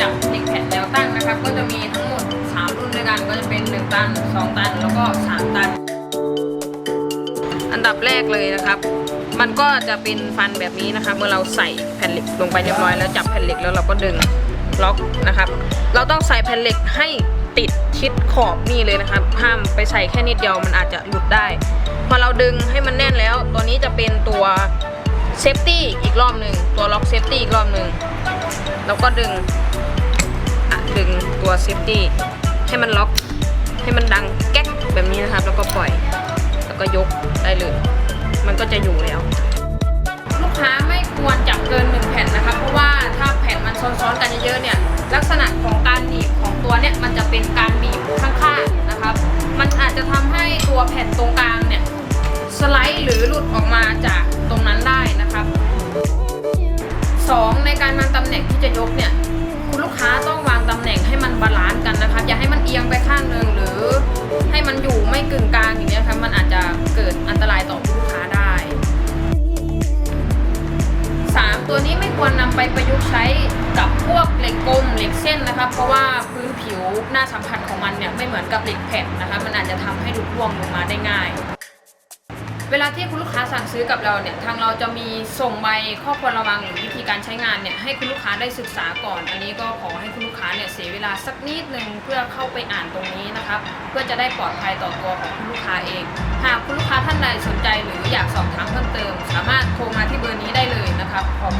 จับนิ้วแผ่นแนวตั้งนะครับ ก็จะมีทั้งหมด 3 รุ่นด้วยกันก็จะเป็น 1 ตัน 2 ตัน แล้วก็ 3 ตัน อันดับแรกเลยนะครับ มันก็จะเป็นฟันแบบนี้นะครับ เมื่อเราใส่แผ่นเหล็กลงไปเรียบร้อยแล้วจับแผ่นเหล็กแล้วเราก็ดึงล็อกนะครับ เราต้องใส่แผ่นเหล็กให้ติดชิดขอบนี่เลยนะครับ ห้ามไปใส่แค่นิดเดียวมันอาจจะหลุดได้ พอเราดึงให้มันแน่นแล้ว ตัวนี้จะเป็นตัวเซฟตี้อีกรอบหนึ่งตัวล็อกเซฟตี้อีกรอบหนึ่งแล้วก็ดึง ตัวเซฟตี้ให้มันล็อกให้มันดังแก๊กแบบนี้นะครับ แล้วก็ปล่อย แล้วก็ยกได้เลย มันก็จะอยู่แล้ว ลูกค้าไม่ควรจับเกินหนึ่งแผ่นนะครับเพราะว่าถ้าแผ่นมันซ้อนๆกันเยอะๆเนี่ยลักษณะของการหนีบของตัวเนี่ยมันจะเป็นการบีบข้างๆนะครับ มันอาจจะทำให้ตัวแผ่นตรงกลางเนี่ยสไลด์หรือหลุดออกมาจากตรงนั้นได้นะครับสองในการวางตำแหน่งที่จะยกเนี่ย ไปประยุกต์ใช้กับพวกเหล็กกลมเหล็กเส้นนะครับ เพราะว่าพื้นผิวหน้าสัมผัสของมันเนี่ยไม่เหมือนกับเหล็กแผ่นนะคะมันอาจจะทำให้หลุดร่วงลงมาได้ง่าย เวลาที่คุณลูกค้าสั่งซื้อกับเราเนี่ยทางเราจะมีส่งใบข้อควรระวังหรือวิธีการใช้งานเนี่ยให้คุณลูกค้าได้ศึกษาก่อน อันนี้ก็ขอให้คุณลูกค้าเนี่ยเสียเวลาสักนิดหนึ่งเพื่อเข้าไปอ่านตรงนี้นะครับเพื่อจะได้ปลอดภัยต่อตัวของคุณลูกค้าเอง หากคุณลูกค้าท่านใดสนใจหรืออยากสอบถามเพิ่มเติม สามารถโทรมาที่เบอร์นี้ได้เลยนะครับขอบคุณครับ